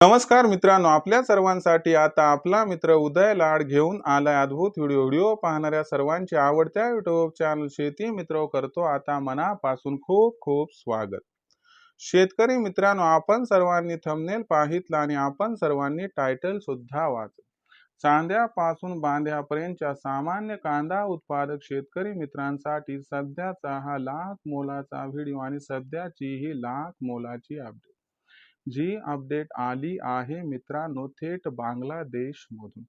नमस्कार मित्रांनो आपल्या सर्वांसाठी आता आपला मित्र उदय लाड घेऊन आलाय अद्भुत व्हिडिओ व्हिडिओ पाहणाऱ्या सर्वांची आवडत्या युट्यूब चॅनल शेती मित्र करतो आता मनापासून खूप खूप स्वागत. शेतकरी मित्रांनो आपण सर्वांनी थंबनेल पाहितला आणि आपण सर्वांनी टायटल सुद्धा वाचलं. चांद्यापासून बांध्यापर्यंतच्या सामान्य कांदा उत्पादक शेतकरी मित्रांसाठी सध्याचा हा लाख मोलाचा व्हिडिओ आणि सध्याची ही लाख मोलाची अपडेट जी अपडेट आली आहे मित्रांनो थेट बांगलादेशमधून.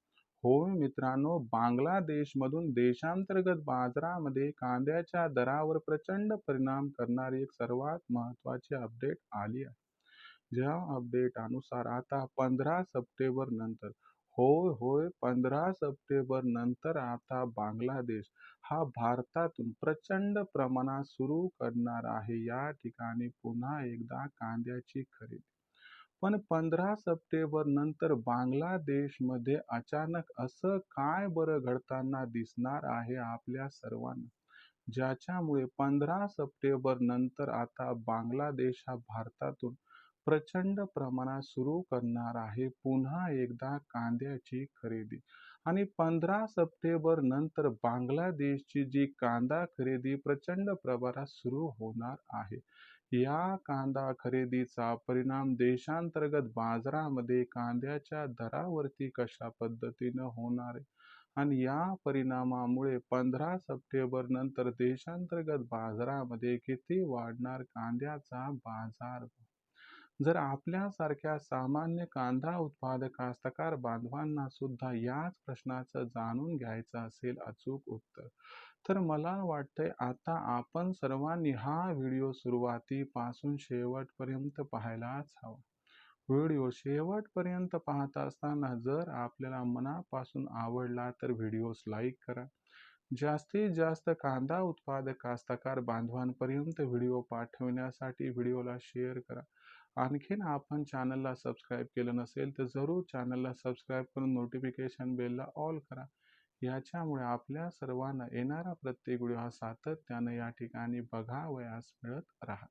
होय मित्रांनो बांगलादेशमधून देशांतर्गत बाजारामध्ये कांद्याच्या दरावर प्रचंड परिणाम करणारी एक सर्वात महत्त्वाची अपडेट आली आहे. ज्या अपडेट अनुसार आता पंधरा सप्टेंबर नंतर होय होय पंधरा सप्टेंबर नंतर आता बांगलादेश हा भारतातून प्रचंड प्रमाणात सुरू करणार आहे. या ठिकाणी पुन्हा एकदा कांद्याची खरेदी. पण पंधरा सप्टेंबर नंतर बांगलादेशमध्ये अचानक असं काय बरं घडताना दिसणार आहे आपल्या सर्वांना? ज्याच्यामुळे पंधरा सप्टेंबर नंतर आता बांगलादेश हा भारतातून प्रचंड प्रमाणात सुरू करणार आहे. पुन्हा एकदा कांद्याची खरेदी. आणि पंधरा सप्टेंबर नंतर बांगलादेशची जी कांदा खरेदी प्रचंड प्रमाणात सुरू होणार आहे. या कांदा खरेदीचा परिणाम देशांतर्गत बाजारामध्ये कांद्याच्या दरावरती कशा पद्धतीनं होणार आहे? आणि या परिणामामुळे पंधरा सप्टेंबर नंतर देशांतर्गत बाजारामध्ये किती वाढणार कांद्याचा बाजार जर आपल्यासारख्या सामान्य कांदा उत्पादक कास्तकार बांधवांना सुद्धा याच प्रश्नाचं जाणून घ्यायचं असेल अचूक उत्तर तर मला वाटतंय आता आपण सर्वांनी हा व्हिडिओ सुरुवातीपासून शेवटपर्यंत पाहायलाच हवा. व्हिडिओ शेवटपर्यंत पाहत असताना जर आपल्याला मनापासून आवडला तर व्हिडिओस लाईक करा. जास्तीत जास्त कांदा उत्पादक कास्तकार बांधवांपर्यंत व्हिडिओ पाठवण्यासाठी व्हिडिओला शेअर करा. आणखीन आपण चॅनलला सबस्क्राईब केलं नसेल तर जरूर चॅनलला सबस्क्राईब करून नोटिफिकेशन बेलला ऑल करा. याच्यामुळे आपल्या सर्वांना येणारा प्रत्येक व्हिडिओ हा सातत्यानं या ठिकाणी बघावयास मिळत राहत.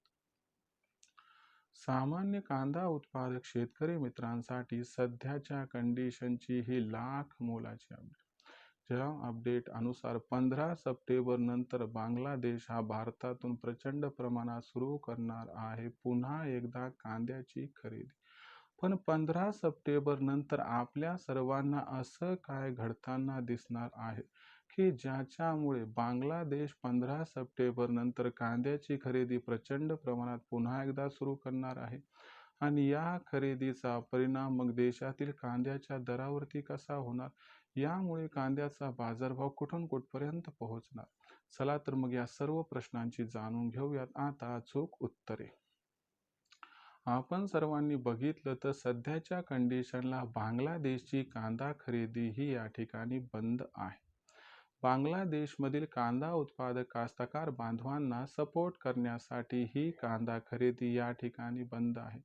सामान्य कांदा उत्पादक शेतकरी मित्रांसाठी सध्याच्या कंडिशनची ही लाख मोलाची अपडेट ज्या अपडेट अनुसार पंधरा सप्टेंबर नंतर बांगलादेश हा भारतातून प्रचंड प्रमाणात सुरू करणार आहे. पुन्हा एकदा कांद्याची खरेदी. पण पंधरा सप्टेंबर नंतर आपल्या सर्वांना असं काय घडताना दिसणार आहे की ज्याच्यामुळे बांगलादेश पंधरा सप्टेंबर नंतर कांद्याची खरेदी प्रचंड प्रमाणात पुन्हा एकदा सुरू करणार आहे? आणि या खरेदीचा परिणाम मग देशातील कांद्याच्या दरावरती कसा होणार? यामुळे कांद्याचा बाजारभाव कुठून कुठपर्यंत पोहोचणार? चला तर मग या सर्व प्रश्नांची जाणून घेऊयात. आता अचूक उत्तरे. आपण सर्वांनी बघितलं तर सध्याच्या कंडिशनला बांगलादेशची कांदा खरेदी ही या ठिकाणी बंद आहे. बांगलादेशमधील कांदा उत्पादक कास्तकार बांधवांना सपोर्ट करण्यासाठी ही कांदा खरेदी या ठिकाणी बंद आहे.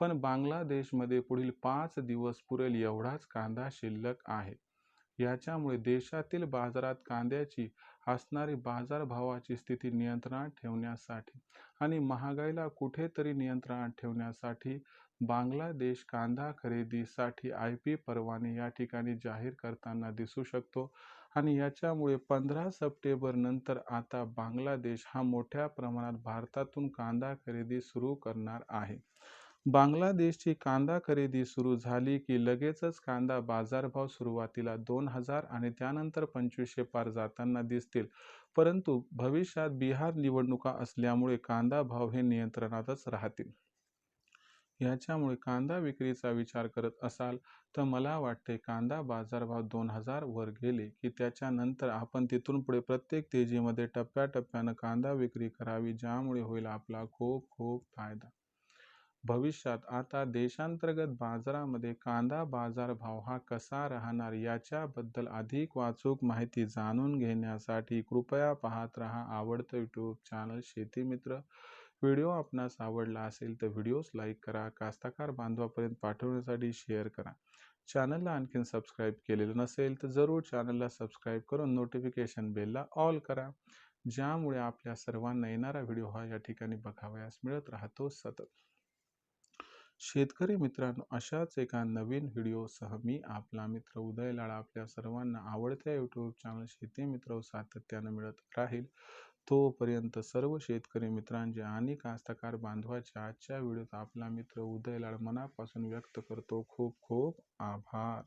पण बांगलादेशमध्ये पुढील पाच दिवस पुरेल एवढाच कांदा शिल्लक आहे. याच्यामुळे देशातील बाजारात कांद्याची असणारी बाजारभावाची स्थिती नियंत्रणात ठेवण्यासाठी आणि महागाईला कुठेतरी नियंत्रणात ठेवण्यासाठी बांगलादेश कांदा खरेदीसाठी आय पी परवाने या ठिकाणी जाहीर करताना दिसू शकतो. आणि याच्यामुळे पंधरा सप्टेंबर नंतर आता बांगलादेश हा मोठ्या प्रमाणात भारतातून कांदा खरेदी सुरू करणार आहे. बांगलादेशची कांदा खरेदी सुरू झाली की लगेचच कांदा बाजारभाव सुरुवातीला दोन हजार आणि त्यानंतर पंचवीसशे पार जाताना दिसतील. परंतु भविष्यात बिहार निवडणुका असल्यामुळे कांदा भाव हे नियंत्रणातच राहतील. ह्याच्यामुळे कांदा विक्रीचा विचार करत असाल तर मला वाटते कांदा बाजारभाव दोन हजार वर गेले की त्याच्यानंतर आपण तिथून पुढे प्रत्येक तेजीमध्ये टप्प्याटप्प्यानं कांदा विक्री करावी ज्यामुळे होईल आपला खूप खूप फायदा. भविष्यात आता देशांतर्गत बाजारामध्ये कांदा बाजारभाव हा कसा राहणार याच्याबद्दल अधिक वाचूक माहिती जाणून घेण्यासाठी कृपया पाहत रहा आवडतं यूट्यूब चॅनल शेतीमित्र व्हिडिओ आपणास आवडला असेल तर व्हिडिओज लाईक करा कास्ताकार बांधवापर्यंत पाठवण्यासाठी शेअर करा. चॅनलला आणखीन सबस्क्राईब केलेलं नसेल तर जरूर चॅनलला सबस्क्राईब करून नोटिफिकेशन बेलला ऑल करा. ज्यामुळे आपल्या सर्वांना येणारा व्हिडिओ हा या ठिकाणी बघावयास मिळत राहतो सतत. शेतकरी मित्रांनो अशाच एका नवीन व्हिडिओसह मी आपला मित्र उदय लाड आपल्या सर्वांना आवडत्या यूट्यूब चॅनल शेती मित्र सातत्यानं मिळत राहील. तोपर्यंत सर्व शेतकरी मित्रांचे आणि कास्तकार बांधवाच्या आजच्या व्हिडिओत आपला मित्र उदय लाड मनापासून व्यक्त करतो. खूप खूप आभार.